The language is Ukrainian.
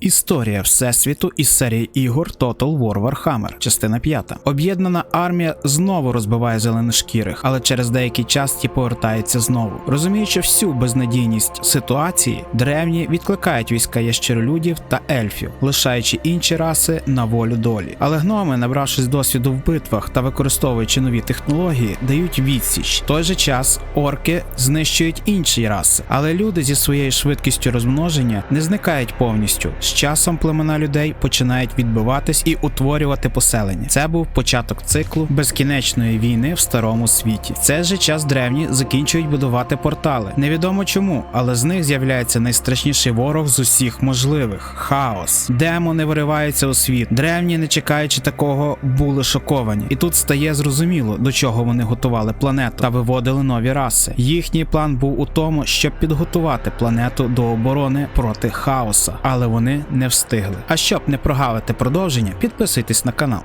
Історія Всесвіту із серії ігор Total War Warhammer, частина 5. Об'єднана армія знову розбиває зеленошкірих, але через деякий час ті повертаються знову. Розуміючи всю безнадійність ситуації, древні відкликають війська ящеролюдів та ельфів, лишаючи інші раси на волю долі. Але гноми, набравшись досвіду в битвах та використовуючи нові технології, дають відсіч. В той же час орки знищують інші раси, але люди зі своєю швидкістю розмноження не зникають повністю. З часом племена людей починають відбиватись і утворювати поселення. Це був початок циклу безкінечної війни в старому світі. В цей же час древні закінчують будувати портали. Невідомо чому, але з них з'являється найстрашніший ворог з усіх можливих хаос. Демони вириваються у світ. Древні, не чекаючи такого, були шоковані. І тут стає зрозуміло, до чого вони готували планету та виводили нові раси. Їхній план був у тому, щоб підготувати планету до оборони проти хаоса, але вони не встигли. А щоб не прогавити продовження, підписуйтесь на канал.